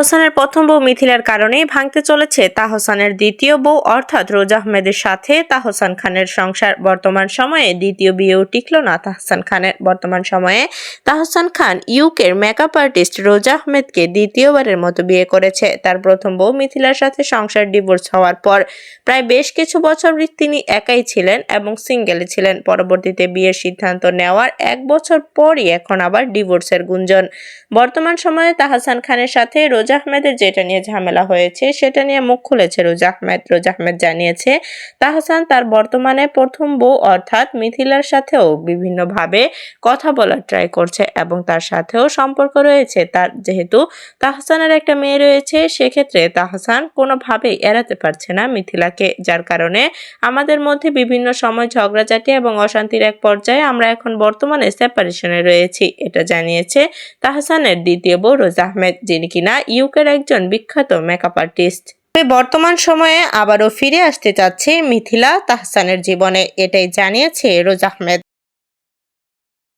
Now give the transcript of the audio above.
তাহসানের প্রথম বউ মিথিলার কারণেই ভাঙতে চলেছে তাহসানের দ্বিতীয় বউ, অর্থাৎ রোজা আহমেদের সাথে তাহসান খানের সংসার। বর্তমান সময়ে দ্বিতীয় বিয়েও টিকল না তাহসান খানের। বর্তমান সময়ে তাহসান খান ইউকের মেকআপ আর্টিস্ট রোজা আহমেদকে দ্বিতীয়বারের মতো বিয়ে করেছে। তার প্রথম বউ মিথিলার সাথে সংসার ডিভোর্স হওয়ার পর প্রায় বেশ কিছু বছর তিনি একাই ছিলেন এবং সিঙ্গেলে ছিলেন। পরবর্তীতে বিয়ের সিদ্ধান্ত নেওয়ার এক বছর পরই এখন আবার ডিভোর্সের গুঞ্জন। বর্তমান সময়ে তাহসান খানের সাথে রোজা আহমেদের যেটা নিয়ে ঝামেলা হয়েছে, সেটা নিয়ে মুখ খুলেছে রোজা আহমেদ। রোজা আহমেদ জানিয়েছে, তাহসান তার বর্তমানে প্রথম বউ, অর্থাৎ মিথিলার সাথেও বিভিন্নভাবে কথা বলার ট্রাই করছে এবং তার সাথেও সম্পর্ক রয়েছে। তার যেহেতু তাহসানের একটা মেয়ে রয়েছে, সেক্ষেত্রে তাহসান কোনোভাবেই এড়াতে পারছে না মিথিলাকে, যার কারণে আমাদের মধ্যে বিভিন্ন সময় ঝগড়াঝাটি এবং অশান্তির এক পর্যায়ে আমরা এখন বর্তমানে সেপারেশনে রয়েছি। এটা জানিয়েছে তাহসানের দ্বিতীয় বউ রোজা আহমেদ, যিনি কিনা ইউকের একজন বিখ্যাত মেকআপ আর্টিস্ট। তবে বর্তমান সময়ে আবারও ফিরে আসতে চাচ্ছে মিথিলা তাহসানের জীবনে, এটাই জানিয়েছে রোজ আহমেদ।